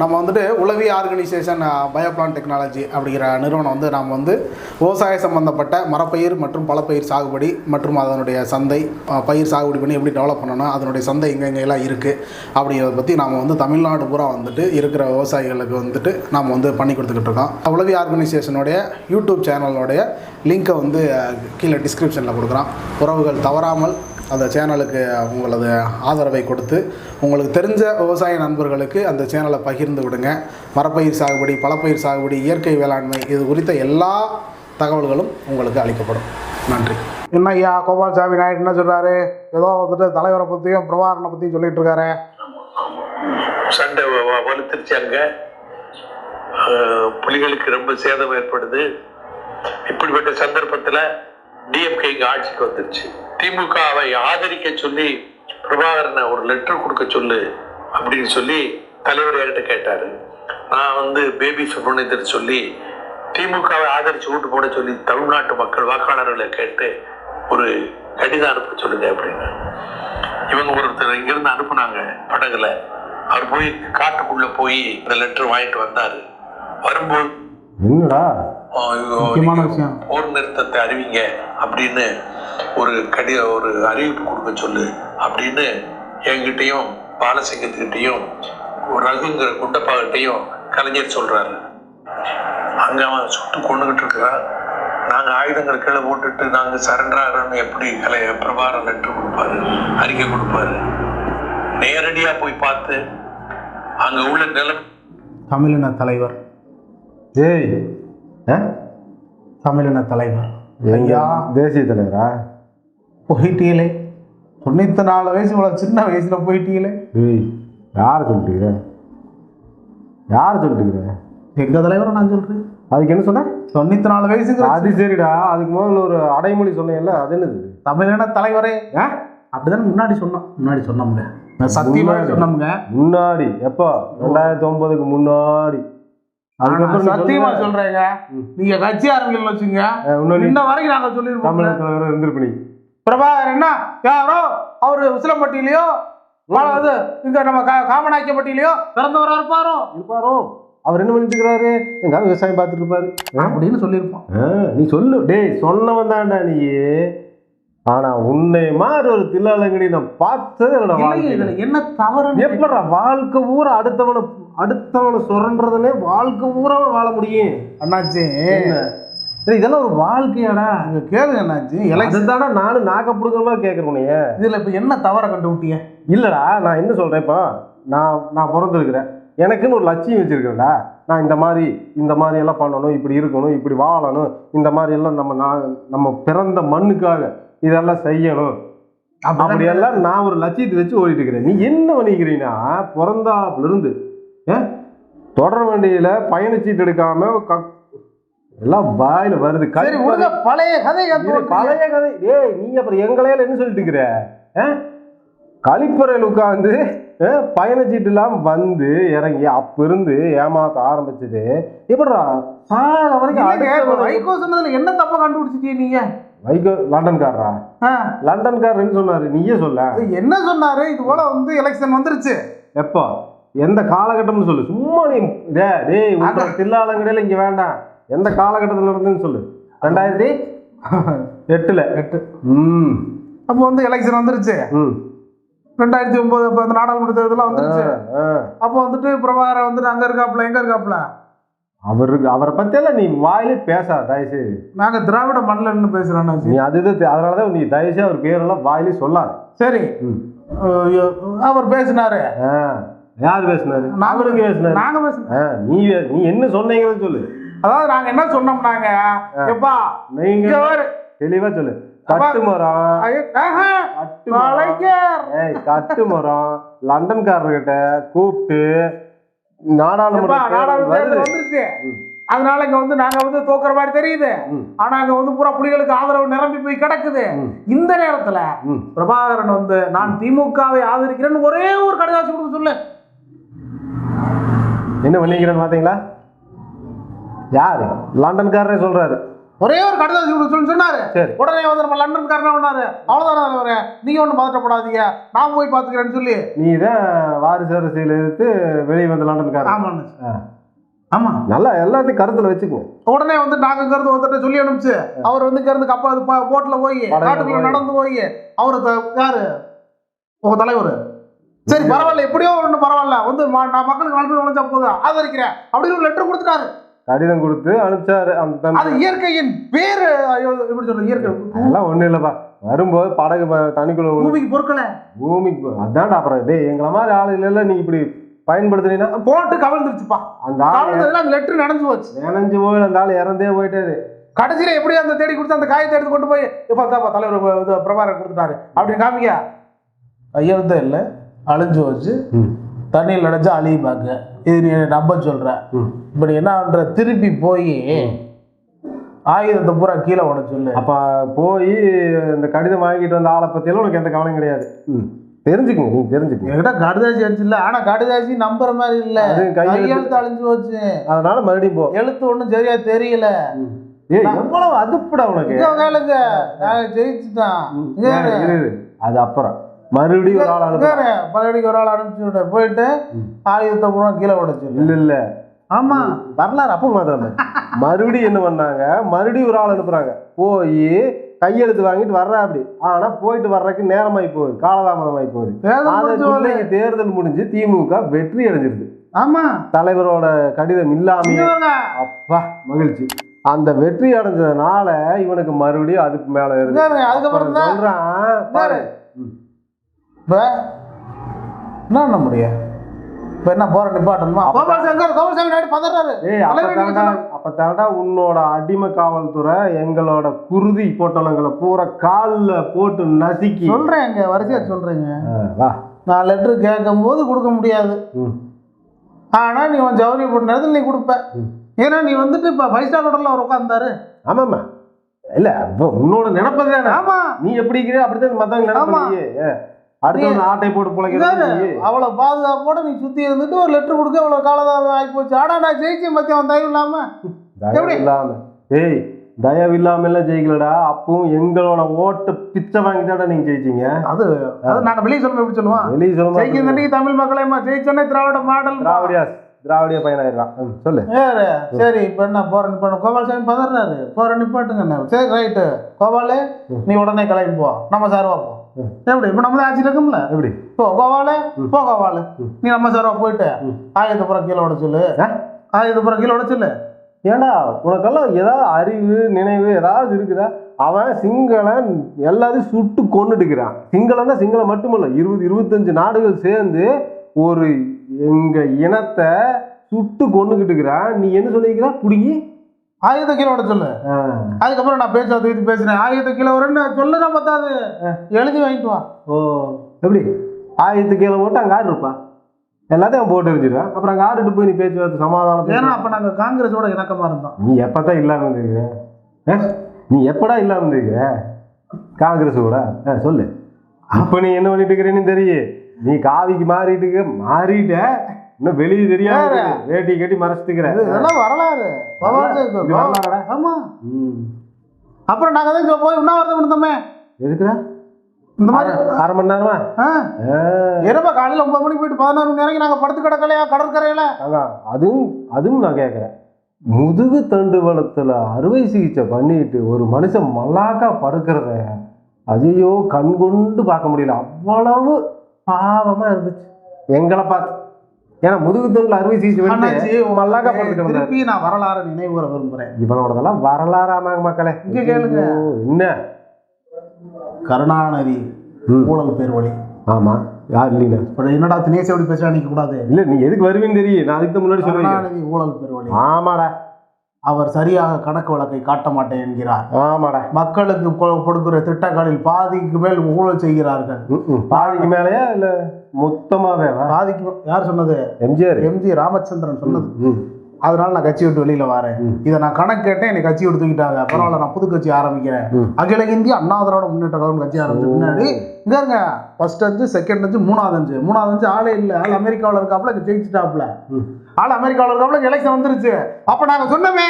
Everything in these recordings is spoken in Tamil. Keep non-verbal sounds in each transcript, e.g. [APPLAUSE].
நம்ம வந்துட்டு உளவி ஆர்கனைசேஷன் பயோபிளான் டெக்னாலஜி அப்படிங்கிற நிறுவனம் வந்து நாம் வந்து விவசாய சம்மந்தப்பட்ட மரப்பயிர் மற்றும் பலப்பயிர் சாகுபடி மற்றும் அதனுடைய சந்தை பயிர் சாகுபடி பண்ணி எப்படி டெவலப் பண்ணணும் அதனுடைய சந்தை எங்கெங்கெல்லாம் இருக்குது அப்படிங்கிறத பற்றி நாம் வந்து தமிழ்நாடு பூரா வந்துட்டு இருக்கிற விவசாயிகளுக்கு வந்துட்டு நாம் வந்து பண்ணி கொடுத்துக்கிட்டு இருக்கோம். உளவி ஆர்கனைசேஷனுடைய யூடியூப் சேனலோடைய லிங்க்கை வந்து கீழே டிஸ்கிரிப்ஷனில் கொடுக்குறோம். உறவுகள் தவறாமல் அந்த சேனலுக்கு உங்களது ஆதரவை கொடுத்து உங்களுக்கு தெரிஞ்ச விவசாய நண்பர்களுக்கு அந்த சேனலை பகிர்ந்து விடுங்க. மரப்பயிர் சாகுபடி பலப்பயிர் சாகுபடி இயற்கை வேளாண்மை இது குறித்த எல்லா தகவல்களும் உங்களுக்கு அளிக்கப்படும். நன்றி. என்ன ஐயா? கோபால்சாமி நாயுடு என்ன சொல்கிறாரு ஏதோ வந்துட்டு தலைவரை பற்றியும் பிரபாகரனை பற்றியும் சொல்லிட்டு இருக்காரு. சண்டை வலுத்துருச்சு அங்க. புலிகளுக்கு ரொம்ப சேதம் ஏற்படுது. இப்படிப்பட்ட சந்தர்ப்பத்துல டிஎம்கே இங்க ஆட்சிக்கு வந்துருச்சு. திமுகவை ஆதரிக்க சொல்லி பிரபாகரனை ஒரு லெட்டர் கொடுக்க சொல்லு அப்படின்னு சொல்லி தலைவர் என்கிட்ட கேட்டாரு. நான் வந்து பேபி சுப்பிரமணியத்தை சொல்லி திமுகவை ஆதரிச்சு ஓட்டு போட சொல்லி தமிழ்நாட்டு மக்கள் வாக்காளர்களை கேட்டு ஒரு கடிதம் அனுப்ப சொல்லுங்க அப்படின்னு. இவங்க ஒருத்தர் இங்கிருந்து அனுப்புனாங்க படகுல. அவர் போய் காட்டுக்குள்ள போய் இந்த லெட்டர் வாங்கிட்டு வந்தாரு. வரும்போது என்னடா? முக்கியமான நீங்க விஷயம். போர் நிறுத்தத்தை அறிவிங்க அப்படின்னு ஒரு கடி ஒரு அறிவிப்பு கொடுக்க சொல்லு அப்படின்னு என்கிட்டயும் பாலசிங்கத்துக்கிட்டையும் ரகுங்கிற குண்டப்பாகிட்டையும் கலைஞர் சொல்றாரு. அங்க அவன் சுட்டு கொண்டுகிட்டு இருக்கிறான். நாங்க ஆயுதங்களை கீழே போட்டுட்டு நாங்க சரண்டர் ஆகிறோம்னு எப்படி கலை பிரபாரம் லெட்டர் கொடுப்பாரு அறிக்கை கொடுப்பாரு? நேரடியா போய் பார்த்து அங்க உள்ள நிலம் தமிழின தலைவர். ஏய்? தமிழின தலைவர். ஐயா. தேசிய தலைவரா? போயிட்டீங்களே. தொண்ணூற்றி நாலு வயசு இவ்வளோ சின்ன வயசில் போயிட்டீங்களே. ஏய் யாரை சொல்லிட்டுக்கிற? யாரை சொல்லிட்டுக்கிற? எங்கள் தலைவரை நான் சொல்கிறேன் அதுக்கு என்ன சொன்ன? தொண்ணூற்றி நாலு வயசுங்கிற அது சரிடா. அதுக்கு முதல்ல ஒரு அடைமொழி சொன்னேன்ல அது என்னது? தமிழின தலைவரே. ஆ? அப்படிதான் முன்னாடி சொன்னோம். முன்னாடி சொன்னோம்ங்க. சத்தியமா முன்னாடி. சொன்னோம்ங்க. முன்னாடி. எப்போ? ரெண்டாயிரத்தி ஒன்பதுக்கு முன்னாடி. அதுக்கப்புறம் சத்தியமா. சொல்றேங்க. நீங்க கட்சி ஆரம்பிக்கல வச்சுங்க இந்த வரைக்கும் நாங்க சொல்லிருக்கோம் தமிழக பிரபாகர் என்ன? யாரோ? அவரு உசிலம்பட்டியிலயோ? அது இங்க நம்ம காமநாயக்கப்பட்டியிலயோ பிறந்தவரா இருப்பாரோ இருப்பாரோ? அவர் என்ன பண்ணிட்டு இருக்கிறாரு எங்காவது விவசாயம் பார்த்துட்டு இருப்பாரு அப்படின்னு சொல்லியிருப்போம். ஆ, நீ சொல்லு. டேய் சொன்னவன் தான்டா நீ. ஆனா உன்னை மாதிரி ஒரு தில்லாலங்கடி நான் பார்த்தது என்ன தவறு எப்படா வாழ்க்கை பூரா அடுத்தவனை அடுத்தவனை சொல்றதுனே வாழ்க்கை பூரா வாழ முடியும். அண்ணாச்சி. இதெல்லாம் ஒரு வாழ்க்கையாடா. இங்க கேளுங்க அண்ணாச்சி. எலெக்ஷன் அதுதானே நானும் நாக்க புடுக்கிற மாதிரி கேட்குறேன் உன்னைய. இதுல இப்ப என்ன தவற கண்டு விட்டீங்க இல்லடா நான் என்ன சொல்றேன் இப்போ? நான் நான் பிறந்திருக்கிறேன். எனக்குன்னு ஒரு லட்சியம் வச்சிருக்கேன்டா நான் இந்த மாதிரி இந்த மாதிரி எல்லாம் பண்ணணும் இப்படி இருக்கணும் இப்படி வாழணும். இந்த மாதிரி எல்லாம் நம்ம நான் நம்ம பிறந்த மண்ணுக்காக இதெல்லாம் செய்யணும். அப்படியெல்லாம் நான் ஒரு லட்சியத்தை வச்சு ஓடிட்டு இருக்கிறேன். நீ என்ன பண்ணிக்கிறீன்னா பிறந்தாப்புல இருந்து? தொடர் வண்டியில பயணச்சீட்டு எடுக்காம எல்லாம் வாயில வருது. பழைய கதை பழைய கதை. ஏய் நீ அப்புறம் எங்களையில என்ன சொல்லிட்டு இருக்கிற? கழிப்பறையில் உட்காந்து பயணச்சீட்டு இல்லாம வந்து இறங்கி அப்ப இருந்து ஏமாத்த ஆரம்பிச்சது. எப்படிடா? சாக வரைக்கும் வைகோ சொன்னதுல என்ன தப்ப கண்டுபிடிச்சிட்டீங்க நீங்க? வைகோ லண்டன்காரரா? என்ன சொன்னாரு? நீயே சொல்ல என்ன சொன்னாரு? இது போல வந்து எலெக்ஷன் வந்துருச்சு. எப்போ? எந்த காலகட்டம்னு சொல்லு. சும்மா நீ டே டேய். தில்லாலங்கடையில இங்க வேண்டாம். எந்த காலகட்டத்தில் நடந்துன்னு சொல்லு. ரெண்டாயிரத்தி எட்டுல. எட்டு. ம். அப்போ வந்து எலெக்ஷன் வந்துருச்சு. ம். ரெண்டாயிரத்தி ஒன்பது அப்போ அந்த நாடாளுமன்ற தேர்தலாம் வந்துருச்சு. அப்போ வந்துட்டு பிரபாகரன் வந்துட்டு அங்க இருக்காப்புல எங்க இருக்காப்புல? அவருக்கு அவரை பத்தியெல்லாம் நீ வாயிலே பேசாத தயவுசெய்து. நாங்க திராவிட மண்டலன்னு பேசுறோம் நீ. அது அதனாலதான் நீ தயவுசெய்து அவர் பேரெல்லாம் வாயிலே சொல்லாத. சரி. அவர் பேசினாரு. யார் பேசுனாரு? நாங்க பேசுனாரு. நாங்க பேசினோம் நீ நீ என்ன சொன்னீங்கன்னு சொல்லு. அதாவது நாங்க என்ன சொன்னோம்னாங்க? எப்பா நீங்க. தெளிவா சொல்லு. அப்பா. கட்டு மரம். ஐயோ, ஆஹா, கட்டு மரம். கலைஞர் ஏய் கட்டு மரம். லண்டன்காரர்கிட்ட கூப்பிட்டு நாடாளுமன்ற அதனால இங்க வந்து நாங்க வந்து தோக்குற மாதிரி தெரியுது. ஆனா அங்க வந்து பூரா புலிகளுக்கு ஆதரவு நிரம்பி போய் கிடக்குது. இந்த நேரத்துல. பிரபாகரன் வந்து நான் திமுகவை ஆதரிக்கிறேன்னு ஒரே ஒரு கடிதாசி கொடுக்க சொல்லு. என்ன பண்ணிக்கிறேன்னு பாத்தீங்களா? யாரு? லண்டன்காரரே சொல்றாரு. ஒரே ஒரு கொடுக்க சொல்லி சொன்னாரு. சரி. உடனே வந்து நம்ம லண்டன் காரனா பண்ணாரு? அவ்வளவுதான் தலைவரே நீங்க ஒண்ணும் பதட்டப்படாதீங்க. நான் போய் பாத்துக்கிறேன்னு சொல்லி. நீ தான் வாரிசு அரசியல் எதிர்த்து வெளியே வந்த லண்டன்காரர். ஆமாண்ணு ஆ. ஆமா. நல்லா எல்லாத்தையும் கருத்துல வச்சுக்கோங்க உடனே வந்து நாங்க இருந்து ஒருத்தர் சொல்லி அனுப்பிச்சு அவர் வந்து இருந்து கப்பா அது ப- போட்ல போய் காட்டுக்குள்ள. நடந்து போய் அவரு யாரு? உங்க தலைவர். சரி பரவாயில்ல. எப்படியோ ஒண்ணு பரவாயில்ல. வந்து நான் மக்களுக்கு நன்மை விளைஞ்சா போதும். ஆதரிக்கிறேன் அப்படின்னு ஒரு லெட்டர் கொடுத்துட்டாரு. கடிதம் கொடுத்து அனுப்பிச்சாரு அந்த அது இயற்கையின் பேரு ஐயோ, எப்படி சொல்றது இயற்கை. அதெல்லாம் ஒண்ணும் இல்லப்பா. வரும்போது படகு விழு- பூமிக்கு பொருட்களை. பூமிக்கு அதான்டா அப்புறம். டேய் எங்களை மாதிரி ஆளு இல்லைல்ல நீ இப்படி பயன்படுத்தினீங்கன்னா போட்டு கவிழ்ந்துருச்சுப்பா. அந்த கவிழ்ந்ததுல அந்த லெட்டர் நடந்து போச்சு. நினைஞ்சு போய் அந்த ஆள் இறந்தே போயிட்டாரு. கடைசியில எப்படி அந்த தேடி கொடுத்து அந்த காயத்தை எடுத்து கொண்டு போய் இப்ப தாப்பா தலைவர் இது பிரபாகரன் கொடுத்துட்டாரு. அப்படின்னு காமிக்க. கையெழுத்தே இல்லை. அழிஞ்சு வச்சு. தண்ணியில் நடைஞ்சா அழியுமாங்க இது நீ நம்ப சொல்ற. ம். இப்ப நீ என்ன பண்ற திருப்பி போய் ஆயுதத்தை பூரா கீழே உட சொல்லு. அப்ப போய் இந்த கடிதம் வாங்கிட்டு வந்த ஆளை பத்தியெல்லாம் உனக்கு எந்த கவலையும் கிடையாது. தெரிஞ்சுக்குங்க நீ தெரிஞ்சுக்குங்க. என்கிட்ட கடுதாசி அடிச்சு இல்ல. ஆனா கடுதாசி நம்புற மாதிரி இல்ல. கையெழுத்து. அழிஞ்சு போச்சு. அதனால மறுபடியும் போ. எழுத்து ஒண்ணும் சரியா தெரியல. எவ்வளவு அதுப்புடா உனக்கு? கேளுங்க நாங்க ஜெயிச்சுட்டான். அது அப்புறம். மறுபடியும் ஒரு ஆள் அனுப்பு வேற பழையடிக்கு ஒரு ஆள் அனுப்பிச்சு போயிட்டு ஆயுதத்தை பூரா கீழே சொல்லு. இல்ல இல்ல. ஆமா. வரலாறு அப்போ மாத்திரம் மறுபடியும் என்ன பண்ணாங்க? மறுபடியும் ஒரு ஆள் அனுப்புறாங்க. போய் கையெழுத்து வாங்கிட்டு வர்றா அப்படி. ஆனா போயிட்டு வர்றதுக்கு நேரமாயி போகுது. காலதாமதமாயி போகுது. தேர்தல் முடிஞ்ச திமுக வெற்றி அடைஞ்சிருது. ஆமா. தலைவரோட கடிதம் வாங்க. அப்பா மகிழ்ச்சி. அந்த வெற்றி அடைஞ்சதுனால இவனுக்கு மறுபடியும் அதுக்கு மேல இருக்கு. அதுக்கப்புறம் சொல்றான் பாரு. இப்ப என்ன பண்ண முடியும் இப்ப என்ன போற நிப்பாட்டணுமா? கோபால் சங்கர் கோபால் சங்கர் நாயுடு பதறாரு. அப்பதாண்டா அப்பதாண்டா உன்னோட அடிமை காவல்துறை எங்களோட குருதி போட்டலங்களை பூரா கால்ல போட்டு நசுக்கி. சொல்றேன் இங்க வரிசையா சொல்றேங்க. ஆ, வா. நான் லெட்டர் கேட்கும் போது கொடுக்க முடியாது. ம். ஆனா நீ உன் ஜவுளி போட்ட நேரத்தில் நீ கொடுப்ப. ஏன்னா நீ வந்துட்டு இப்ப ஃபைவ் ஸ்டார் ஹோட்டல்ல அவர் உட்காந்தாரு ஆமாம்மா. இல்ல உன்னோட நினைப்பது தானே? ஆமா. நீ எப்படி இருக்கிற அப்படித்தான் மத்தவங்க ஆமா. அடுத்து ஆட்டை போட்டு இதாரு, பிழைக்கிறது அவ்வளவு பாதுகாப்போட நீ சுத்தி இருந்துட்டு ஒரு லெட்டர் கொடுக்க அவ்வளவு காலதாமதம் ஆகி போச்சு நான் ஜெயிச்சேன் மத்திய அவன் தயவு இல்லாம. எப்படி? இல்லாம. ஏய் தயவு இல்லாம எல்லாம் ஜெயிக்கலடா. அப்பவும் எங்களோட ஓட்டு பிச்சை வாங்கி தானே நீங்க ஜெயிச்சீங்க. அது அது நாங்க வெளியே சொல்லுவோம் எப்படி சொல்லுவோம் வெளியே சொல்ல ஜெயிக்க தண்டி தமிழ் மக்களேமா ஜெயிச்சோன்னே திராவிட மாடல் திராவிடியா திராவிடிய பையனாயிடலாம் சொல்லு. சரி இப்போ என்ன போற நிப்பாட்டு. கோபால் சாமி பதறாரு. போற நிப்பாட்டுங்க சரி ரைட்டு கோபாலு நீ உடனே கிளம்பி போ. நம்ம சார்வா போ. எப்படி இப்போ நம்ம தான் ஆட்சி இருக்கும்ல? எப்படி? போ கோபாலு போ கோபாலு நீ நம்ம சார்வா போயிட்டு ஆயுதப்புறம் கீழே விட சொல்லு. ஆ? ஆயுதப்புறம் கீழே விட சொல்லு. ஏண்டா உனக்கெல்லாம் ஏதாவது அறிவு நினைவு ஏதாவது இருக்குதா? அவன் சிங்களன் எல்லாத்தையும் சுட்டு கொண்டுட்டுக்கிறான் சிங்களன்னா சிங்களம் மட்டுமல்ல இருபது இருபத்தஞ்சு நாடுகள் சேர்ந்து ஒரு எங்க இனத்தை சுட்டு கொண்டுகிட்டு இருக்கிறான் நீ என்ன சொல்லிக்கிறா புடுங்கி. ஆயுத கீழே விட சொல்லு. அதுக்கப்புறம் நான் பேச்சு தூக்கி பேசுறேன். ஆயுத கீழே வரேன்னு சொல்லுனா பத்தாது எழுதி வாங்கிட்டு வா. ஓ எப்படி? ஆயிரத்து கீழே போட்டு அங்கே ஆறு இருப்பா? எல்லாத்தையும் போட்டு எரிஞ்சிருவேன் அப்புறம் அங்கே ஆறுட்டு போய் நீ பேச்சுவார்த்தை சமாதானம். ஏன்னா அப்ப நாங்க காங்கிரஸோட இணக்கமா இருந்தோம். நீ எப்பதான் இல்லாம இருந்திருக்கிற? ஆ? நீ எப்படா இல்லாம இருந்திருக்கிற? காங்கிரஸ் கூட ஆ, சொல்லு. அப்ப நீ என்ன பண்ணிட்டு இருக்கிறேன்னு தெரியும் நீ காவிக்கு மாறிட்டு மாறிட்ட. இன்னும் வெளியே. இருக்குது. வேட்டி கட்டி மறைச்சிட்டுக்கிற இது- இதெல்லாம் வரலாறு. வரலாறுடா. ஆமா. ம். அப்புறம் நாங்க தான் இங்க போய் உண்ணாவிரதம் இருந்தோமே. எதுக்குடா? இந்த மாதிரி அரை மணி நேரமா? இரவு காலையில ஒன்பது மணிக்கு போயிட்டு பதினோரு மணி வரைக்கும் நாங்க படுத்து கிடக்கலையா கடற்கரையில? அதுவும் அதுவும் நான் கேட்குறேன் முதுகு தண்டுவளத்தில் அறுவை சிகிச்சை பண்ணிட்டு ஒரு மனுஷன் மல்லாக்கா படுக்கிறத ஐயோ கண் கொண்டு பார்க்க முடியல. அவ்வளவு பாவமா இருந்துச்சு. எங்களை பார்த்து. ஏன்னா முதுகு தண்டில் அறுவை சிகிச்சை மல்லாக்கா படுத்துக்கிறாரு திருப்பி நான் வரலாறு நினைவு கூற விரும்புறேன். இவனோடதெல்லாம் வரலாறாமாங்க மக்களே. இங்க கேளுங்க. என்ன? கருணாநிதி. ஊழல் பேர் வழி ஆமா. யார் இல்லைங்க? இப்ப என்னடா தினேஷ் எப்படி பேச நிக்க கூடாது இல்ல நீ எதுக்கு வருவீன்னு தெரியும் நான் அதுக்கு முன்னாடி கருணாநிதி ஊழல் பேர் வழி ஆமாடா. அவர் சரியாக கணக்கு வழக்கை காட்ட மாட்டேன் என்கிறார். ஆமாடா. மக்களுக்கு கொடுக்கிற திட்டங்களில் பாதிக்கு மேல் ஊழல் செய்கிறார்கள். பாதிக்கு மேலேயா இல்ல? மொத்தமாவே பாதிக்கும் யார் சொன்னது? எம்ஜிஆர். எம்ஜி ராமச்சந்திரன் சொன்னது. அதனால நான் கட்சி விட்டு வெளியில வரேன். இதை நான் கணக்கு கேட்டேன் என்னை கட்சி விட்டு தூக்கிட்டாங்க. பரவாயில்ல நான் புது கட்சி ஆரம்பிக்கிறேன். அகில இந்திய அண்ணா திராவிட முன்னேற்ற கழகம் கட்சி ஆரம்பிச்ச பின்னாடி இங்க இருங்க. ஃபர்ஸ்ட் அஞ்சு செகண்ட் அஞ்சு மூணாவது அஞ்சு. மூணாவது அஞ்சு ஆளே இல்ல. ஆள் அமெரிக்காவில் இருக்காப்புல ஜெயிச்சுட்டாப்புல. ஆள் அமெரிக்காவில் இருக்காப்புல எலெக்ஷன் வந்துருச்சு. அப்ப நாங்க சொன்னோமே.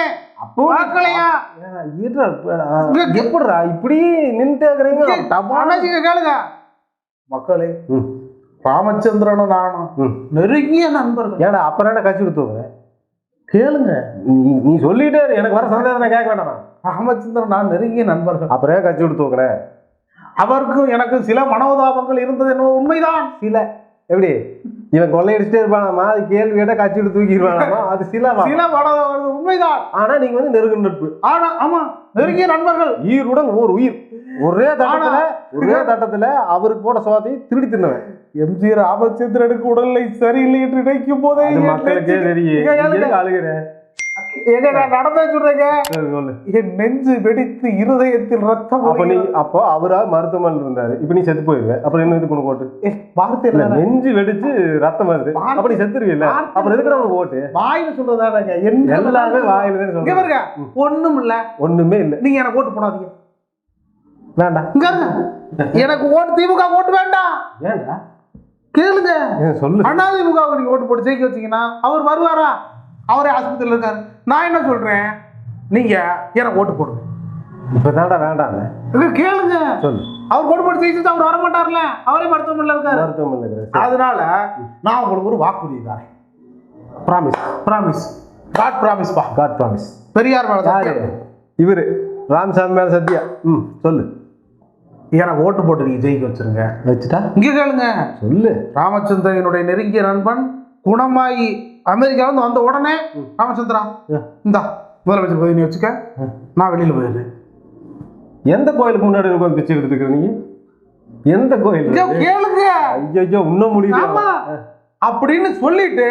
எப்படிடா இப்படி அண்ணாச்சிங்க கேளுங்க. மக்களே. ராமச்சந்திரனும் நானும். நெருங்கிய நண்பர்கள். ஏடா அப்புறம் என்ன கட்சி கொடுத்துவங்க கேளுங்க. நீ நீ சொல்லிட்டே. எனக்கு வர சந்தேகம் நான் கேட்க வேண்டாமா? ராமச்சந்திரன் நான் நெருங்கிய நண்பர்கள். அப்புறம் கட்சி கொடுத்துவங்க அவருக்கும் எனக்கும் சில மனோதாபங்கள் இருந்தது என்னவோ உண்மைதான். சில. எப்படி? இவன் கொள்ளையடிச்சிட்டே இருப்பானாமா? அது கேள்வி கேட்டா கட்சி எடுத்து தூக்கிடுவானாமா? அது சில சில மனோதாபங்கள் உண்மைதான். ஆனா நீங்க வந்து நெருங்கு நட்பு. ஆனா ஆமா. நெருங்கிய நண்பர்கள். ஈருடன் ஓர் உயிர். ஒரே தட்டத்துல ஒரே தட்டத்துல அவருக்கு போட சோத்தை திருடி தின்னவன். எம்ஜி ராமச்சந்திரனுக்கு உடல்நிலை சரியில்லை என்று நினைக்கும் போதே மக்களுக்கே தெரியும். அழுகிறேன் நடந்தே சொல்றேங்க. என் நெஞ்சு வெடித்து இருதயத்தில் ரத்தம் அப்ப நீ. அப்போ அவரா மருத்துவமனையில் இருந்தாரு. இப்ப நீ செத்து போயிருவ. அப்புறம் என்ன உனக்கு ஓட்டு? ஏ, வார்த்தை இல்ல நெஞ்சு வெடிச்சு ரத்தம் வருது. அப்ப நீ செத்துருவீல்ல அப்புறம் எதுக்கு ஓட்டு? வாயில சொல்றதானங்க. என்ன எல்லாமே வாயில தான் பாருங்க. ஒண்ணும் இல்ல. ஒண்ணுமே இல்ல. நீங்க எனக்கு ஓட்டு போடாதீங்க. வேண்டாம். எனக்கு ஓட்டு திமுக ஓட்டு வேண்டாம். ஏன்டா? கேளுங்க. சொல்லு. அதிமுக நீங்க ஓட்டு போட்டு ஜெயிக்க வச்சீங்கன்னா அவர் வருவாரா? அவரே ஆஸ்பத்திரியில் இருக்காரு. நான் என்ன சொல்றேன்? நீங்க எனக்கு ஓட்டு போடுங்க. இப்பதான்டா வேண்டாம்? இங்க கேளுங்க. சொல்லு. அவர் போட்டு ஜெயிச்சு அவர் வர மாட்டார்ல அவரே மருத்துவமனையில் இருக்காரு. மருத்துவமனையில் அதனால நான் உங்களுக்கு ஒரு வாக்குறுதி தரேன். ப்ராமிஸ் ப்ராமிஸ் காட் ப்ராமிஸ் பா. காட் ப்ராமிஸ் பெரியார் மேல சத்தியம். இவரு. ராமசாமி மேல சத்தியா ம் சொல்லு. எனக்கு ஓட்டு போட்டு நீங்க ஜெயிக்க வச்சிருங்க. வச்சுட்டா? இங்க கேளுங்க. சொல்லு. ராமச்சந்திரனுடைய நெருங்கிய நண்பன் குணமாயி அமெரிக்காவிலிருந்து வந்த உடனே ராமச்சந்திரா. இந்தா முதலமைச்சர் பதவி நீ வச்சுக்க. நான் வெளியில போயிடுறேன். எந்த கோயிலுக்கு முன்னாடி உட்காந்து பிச்சை எடுத்துக்கிற நீ? எந்த கோயில்? கேளுங்க. ஐயோ இன்னும் முடியல ஆமா. அப்படின்னு சொல்லிட்டு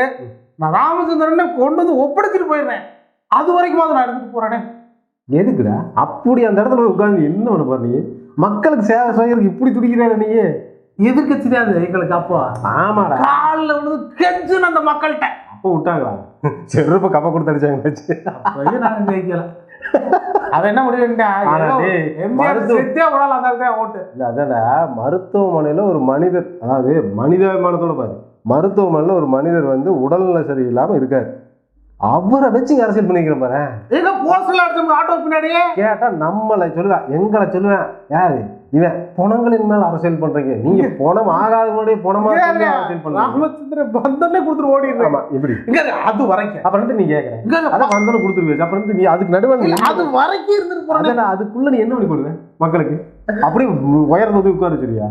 நான் ராமச்சந்திரனை கொண்டு வந்து ஒப்படைச்சிட்டு போயிடுறேன். அது வரைக்கும் நான் எடுத்துட்டு போறேனே. எதுக்குடா? அப்படி அந்த இடத்துல போய் உட்காந்து என்ன பண்ண போற நீ? மக்களுக்கு சேவை செய்யறதுக்கு இப்படி துடிக்கிறாரு நீ? எதிர்க்க தெரியாது எங்களுக்கு அப்போ. ஆமாடா. காலில் விழுந்து கெஞ்சுன்னு அந்த மக்கள்கிட்ட. அப்போ விட்டாங்களா? செருப்ப கப்ப கொடுத்து அடிச்சாங்க வச்சு. அப்பயும் நாங்க ஜெயிக்கல அவன் என்ன முடிவு ஆனா டேய், எம்ஜிஆர் மருத்துவ- செத்தே விடால அந்த இடத்துல ஓட்டு. இல்ல அதான்டா மருத்துவமனையில ஒரு மனிதர் அதாவது மனிதாபிமானத்தோட பாரு. மருத்துவமனையில ஒரு மனிதர் வந்து உடல்நல சரியில்லாம இருக்காரு. அவரை வச்சு அரசியல் பண்ணிக்கிற பாரு. ஆட்டோ பின்னாடியே. கேட்டா நம்மளை சொல்லுவேன் எங்களை சொல்லுவேன் யாரு? இவன் புணங்களின் மேல அரசியல் பண்றீங்க. நீங்க புணம் ஆகாதவங்களுடைய புணமா சொல்லி அரசியல் பண்றீங்க. ராமச்சந்திரன் பந்தனே கொடுத்துட்டு இப்படி. இரு, அது வரைக்கும். அப்புறம் இருந்து நீ இரு, அதான் வந்தாலும் கொடுத்துருவேன் அப்புறம் இருந்து நீ அதுக்கு நடுவில் அது வரைக்கும் இருந்துட்டு போறேன் அதுக்குள்ள நீ என்ன பண்ணி போடுவேன் மக்களுக்கு? அப்படியே உயர்ந்த உதவி உட்கார சொல்லியா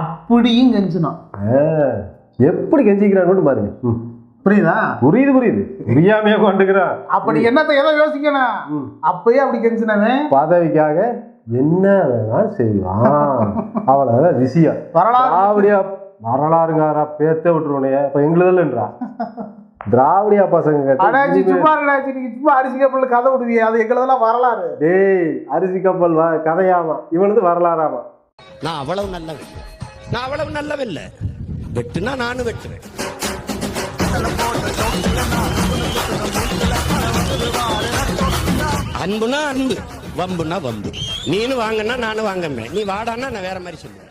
அப்படியும் கெஞ்சினோம் எப்படி கெஞ்சிக்கிறான்னு பாருங்க. புரியுதா? புரியுது புரியுது. புரியாமையே கொண்டுக்கிறான் அப்படி என்னத்த எதை யோசிக்கணும். அப்பயே அப்படி கெஞ்சினவன். பதவிக்காக என்ன வேணாலும் செய்வான். [LAUGHS] அவ்வளவுதான் விஷயம். வரலாறு. திராவிடியா வரலாறுங்காரா பேத்த விட்டுருவனைய இப்ப எங்களுதுலன்றா திராவிடியா பசங்க அரிசி கப்பல் கதை விடுவீங்க அது எங்களதெல்லாம் வரலாறு. டேய் அரிசி கப்பல் வா- கதையாமா. இவனது வரலாறாமா. நான் அவ்வளவு நல்லவன். நான் அவ்வளவு நல்லவன் இல்ல வெட்டுனா நானும் வெட்டுவேன். அன்புனா அன்பு. வம்புனா வம்பு. நீனு வாங்கன்னா நானும் வாங்கமே நீ வாடான்னா நான் வேற மாதிரி சொல்லுவேன்.